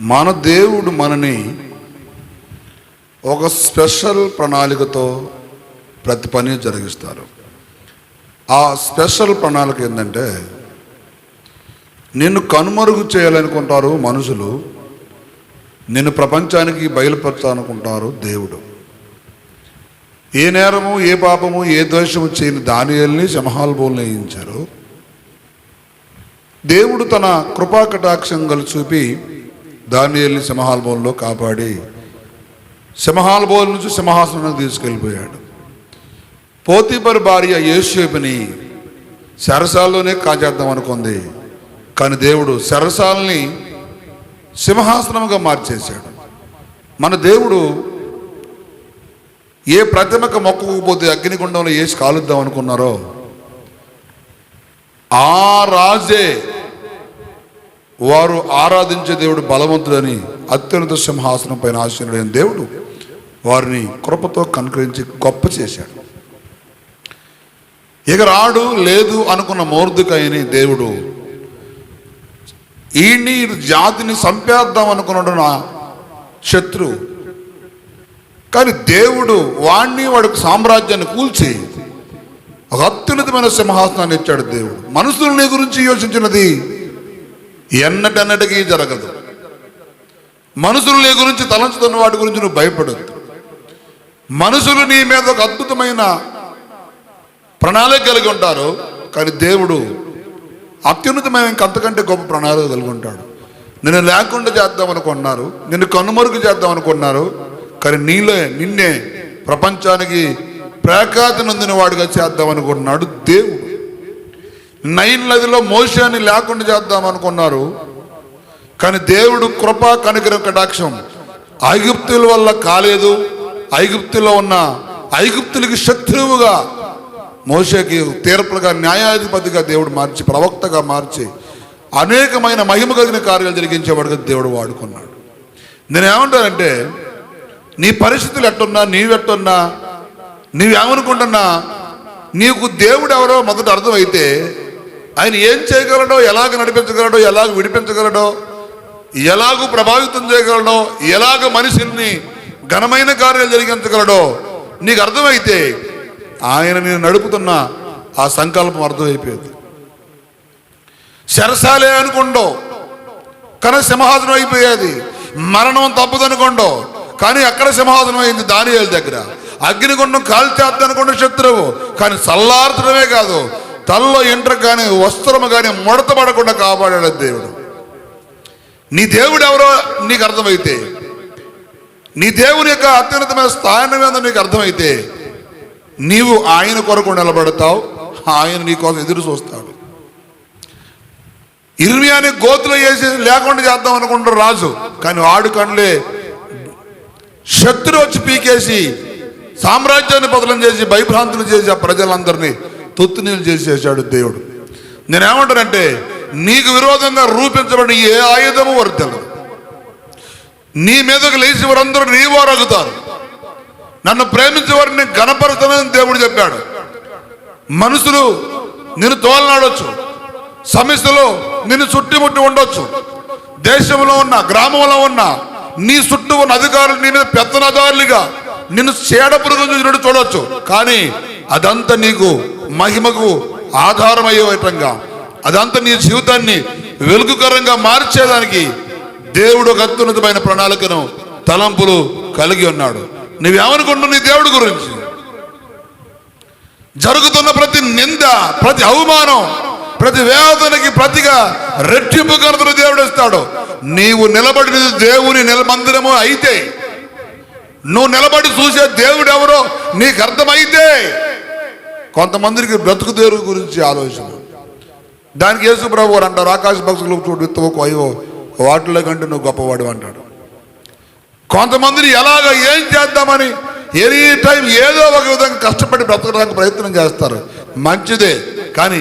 మన దేవుడు మనని ఒక స్పెషల్ ప్రణాళికతో ప్రతి పని జరిగిస్తారు. ఆ స్పెషల్ ప్రణాళిక ఏంటంటే నిన్ను కనుమరుగు చేయాలనుకుంటారు మనుషులు నిన్ను ప్రపంచానికి బయలుపరచాలనుకుంటారు దేవుడు. ఏ నేరము ఏ పాపము ఏ దోషము చేయని దానియల్ని సింహాల్బోల్ని వేయించారు. దేవుడు తన కృపా కటాక్షంగలు చూపి దానియల్ని సింహాల్బోల్లో కాపాడి సింహాల్బోల్ నుంచి సింహాసనానికి తీసుకెళ్ళిపోయాడు. పోతిపర్ భార్య యేసుని సరసాల్లోనే కాజేద్దాం అనుకుంది. కానీ దేవుడు సరసాలని సింహాసనముగా మార్చేశాడు. మన దేవుడు ఏ ప్రతిమకు మొక్కకపోతే అగ్నిగుండంలో వేసి కాలుద్దాం అనుకున్నారో ఆ రాజే వారు ఆరాధించే దేవుడు బలవంతుడని అత్యున్నత సింహాసనం పైన ఆశీనుడైన దేవుడు వారిని కృపతో కనుకరించి గొప్ప చేశాడు. ఇక రాడు లేదు అనుకున్న మోర్దుకైని దేవుడు ఈయన్ని జాతిని సంపేద్దాం అనుకున్నాడు నా శత్రు. కానీ దేవుడు వాణ్ణి వాడికి సామ్రాజ్యాన్ని కూల్చి ఒక అత్యున్నతమైన సింహాసనాన్ని ఇచ్చాడు దేవుడు. మనుషులు నీ గురించి యోచించినది ఎన్నటన్నటికీ జరగదు. మనుషులు నీ గురించి తలంచుతున్న వాటి గురించి నువ్వు భయపడద్దు. మనుషులు నీ మీద ఒక అద్భుతమైన ప్రణాళిక కలిగి ఉంటారు కానీ దేవుడు అత్యున్నతమైన ఇంకంతకంటే గొప్ప ప్రణాళిక కలిగి ఉంటాడు. నిన్ను లేకుండా చేద్దాం అనుకున్నారు నిన్ను కనుమరుగు చేద్దాం అనుకున్నారు కానీ నీలో నిన్నే ప్రపంచానికి ప్రఖ్యాతి నొందిన వాడిగా చేద్దాం అనుకుంటున్నాడు దేవుడు. నైన్ నదిలో మోసాన్ని లేకుండా చేద్దాం అనుకున్నారు. కానీ దేవుడు కృప కనికరం కటాక్షం ఐగుప్తుల వల్ల కాలేదు. ఐగుప్తులో ఉన్న ఐగుప్తులకి శత్రువుగా మోషకి తీర్పులుగా న్యాయాధిపతిగా దేవుడు మార్చి ప్రవక్తగా మార్చి అనేకమైన మహిమ కలిగిన కార్యాలు జరిగించేవాడుగా దేవుడు వాడుకున్నాడు. నేనేమంటానంటే నీ పరిస్థితులు ఎట్టున్నా నీవెట్టున్నా నీవేమనుకుంటున్నా నీకు దేవుడు ఎవరో మొదట అర్థమైతే ఆయన ఏం చేయగలడో ఎలాగ నడిపించగలడో ఎలాగ విడిపించగలడో ఎలాగూ ప్రభావితం చేయగలడో ఎలాగ మనిషిని ఘనమైన కార్యాలు జరిగించగలడో నీకు అర్థమైతే ఆయన నేను నడుపుతున్న ఆ సంకల్పం అర్థమైపోయింది. శరసాలే అనుకుండో కానీ సింహాసనం అయిపోయేది. మరణం తప్పదనుకోండో కానీ అక్కడ సింహాసనం అయింది దానియాల దగ్గర. అగ్నిగుండం కాల్చేద్దనుకున్న శత్రువు కానీ చల్లార్చడమే కాదు తలలో ఇంటర్ కానీ వస్త్రము కానీ ముడత పడకుండా కాపాడాడు దేవుడు. నీ దేవుడు ఎవరో నీకు అర్థమైతే నీ దేవుని యొక్క అత్యున్నతమైన స్థానం మీద నీకు అర్థమైతే నీవు ఆయన కొరకు నిలబడతావు ఆయన నీ కోసం ఎదురు చూస్తాడు. ఇర్మియాని గోతులు వేసి లేకుండా చేద్దాం అనుకుంటారు రాజు కానీ ఆడు కండ్లే శత్రు వచ్చి పీకేసి సామ్రాజ్యాన్ని బదలం చేసి భయభ్రాంతులు చేసి ఆ ప్రజలందరినీ తొత్తునీళ్ళు చేసేసాడు దేవుడు. నేనేమంటానంటే నీకు విరోధంగా రూపించబడిన ఏ ఆయుధము వర్తలు నీ మీదకు లేచి వారందరూ నీ వారగుతారు నన్ను ప్రేమించే వారిని గణపరుతానని దేవుడు చెప్పాడు. మనుషులు నిన్ను తోలనాడొచ్చు. సమస్యలో నిన్ను చుట్టుముట్టి ఉండొచ్చు. దేశంలో ఉన్న గ్రామంలో ఉన్న నీ చుట్టూ ఉన్న అధికారులు నీ మీద పెత్తనదారులుగా నిన్ను చేడ పురుగు చూసినట్టు చూడొచ్చు. కానీ అదంతా నీకు మహిమకు ఆధారమయ్యేటంగా అదంతా నీ జీవితాన్ని వెలుగుకరంగా మార్చేదానికి దేవుడు ఒక అత్యున్నతమైన ప్రణాళికను తలంపులు కలిగి ఉన్నాడు. నువ్వేమనుకుంటున్నావు నీ దేవుడి గురించి? జరుగుతున్న ప్రతి నింద ప్రతి అవమానం ప్రతి వేదనకి ప్రతిగా రెట్టింపు కరుతున్న దేవుడు ఇస్తాడు నీవు నిలబడిన దేవుని నిల మందిరము అయితే నువ్వు నిలబడి చూసే దేవుడు ఎవరో నీకు అర్థమైతే కొంతమందికి బ్రతుకు దేవుడి గురించి ఆలోచన. దానికి యేసు ప్రభు వారు అంటారు ఆకాశ భక్తులు చూడు విత్తవకు అయ్యో వాటిలో కంటే నువ్వు గొప్పవాడు అంటాడు. కొంతమందిని ఎలాగ ఏం చేద్దామని ఎనీ టైం ఏదో ఒక విధంగా కష్టపడి బ్రతకడానికి ప్రయత్నం చేస్తారు. మంచిదే కానీ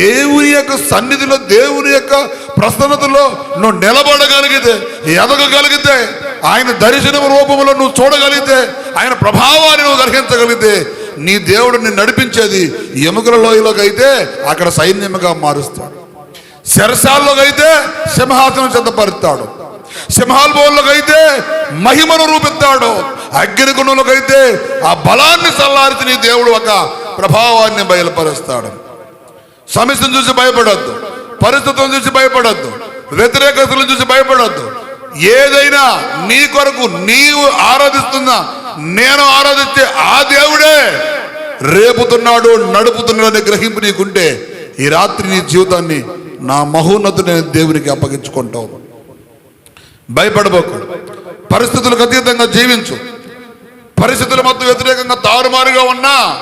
దేవుని యొక్క సన్నిధిలో దేవుని యొక్క ప్రసన్నతలో నువ్వు నిలబడగలిగితే ఎదగగలిగితే ఆయన దర్శనం రూపంలో నువ్వు చూడగలిగితే ఆయన ప్రభావాన్ని నువ్వు గ్రహించగలిగితే నీ దేవుడు నిన్ను నడిపించేది ఎముకల లోయలోకి అయితే అక్కడ సైన్యముగా మారుస్తాడు. శరసాల్లోకి అయితే సింహాసనం చెందపరుస్తాడు సింహాల్బోన్లకైతే మహిమను రూపిస్తాడు. అగ్నిగుణులకైతే ఆ బలాన్ని చల్లారితే నీ దేవుడు ఒక ప్రభావాన్ని బయలుపరుస్తాడు. సమస్యను చూసి భయపడద్దు. పరిస్థితులను చూసి భయపడద్దు. వ్యతిరేకతలను చూసి భయపడద్దు. ఏదైనా నీ కొరకు నీవు ఆరాధిస్తున్న నేను ఆరాధిస్తే ఆ దేవుడే రేపుతున్నాడు నడుపుతున్నాడు గ్రహింపు నీకుంటే ఈ రాత్రి నీ జీవితాన్ని నా మహోన్నతుడైన దేవునికి అప్పగించుకుంటావు. భయపడబోకు. పరిస్థితులకు అతీతంగా జీవించు. పరిస్థితుల మొత్తం వ్యతిరేకంగా తారుమారుగా ఉన్నా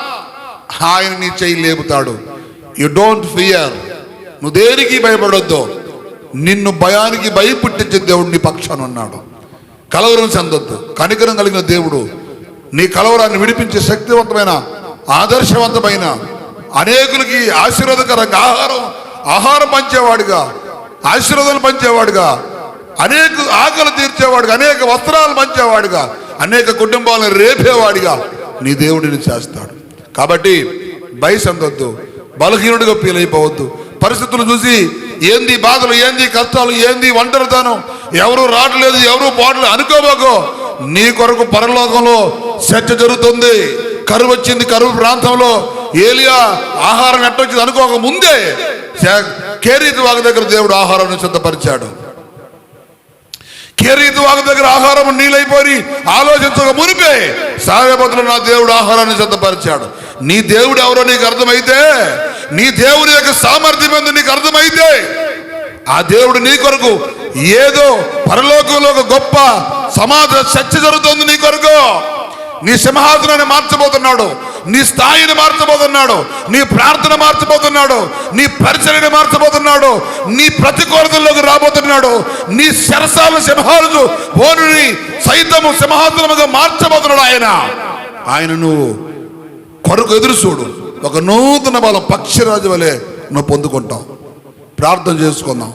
ఆయన నీ చేయి లేపుతాడు. యు డోంట్ ఫియర్ నువ్వు దేనికి భయపడొద్దు. నిన్ను భయానికి భయపుట్టించే దేవుడు నీ పక్షాన ఉన్నాడు. కలవరం చెందొద్దు. కనికరం కలిగిన దేవుడు నీ కలవరాన్ని విడిపించే శక్తివంతమైన ఆదర్శవంతమైన అనేకులకి ఆశీర్వాదకరంగా ఆహారం ఆహారం పంచేవాడుగా ఆశీర్వాదాలు పంచేవాడుగా అనేక ఆకలి తీర్చేవాడుగా అనేక వస్త్రాలు పంచేవాడుగా అనేక కుటుంబాలను రేపేవాడిగా నీ దేవుడిని చేస్తాడు. కాబట్టి భయసందొద్దు బలహీనుడిగా ఫీల్ అయిపోవద్దు. పరిస్థితులు చూసి ఏంది బాధలు ఏంది కష్టాలు ఏంది ఒంటరితనం ఎవరు రావట్లేదు ఎవరు పోవట్లేదు అనుకోబోకో నీ కొరకు పరలోకంలో చర్చ జరుగుతుంది. కరువు వచ్చింది కరువు ప్రాంతంలో. ఏలియా ఆహారం ఎట్టొచ్చింది అనుకోక ముందే కేరీతి వాగు దగ్గర దేవుడు ఆహారాన్ని సిద్ధపరిచాడు. కేరీతి వాగు దగ్గర ఆహారం నీళ్ళైపోయి ఆలోచించక మునిపే సాగబతులు నా దేవుడు ఆహారాన్ని సిద్ధపరిచాడు. నీ దేవుడు ఎవరో నీకు అర్థమైతే నీ దేవుని యొక్క సామర్థ్యం ఏందో నీకు అర్థమైతే ఆ దేవుడు నీ కొరకు ఏదో పరలోకంలో ఒక గొప్ప సమాజ చర్చ జరుగుతుంది నీ కొరకు. నీ సింహాసనాన్ని మార్చబోతున్నాడు. నీ స్థాయిని మార్చబోతున్నాడు. నీ ప్రార్థన మార్చబోతున్నాడు. నీ పరిచయని మార్చబోతున్నాడు. నీ ప్రతికూలతల్లోకి రాబోతున్నాడు. నీ శరసాల సింహాలు ఓనుని సైతము సింహాసనముగా మార్చబోతున్నాడు ఆయన. ఆయన నువ్వు కొరకు ఎదురు చూడు. ఒక నూతన బలం పక్షిరాజు వలె నువ్వు పొందుకుంటావు. ప్రార్థన చేసుకుందాం.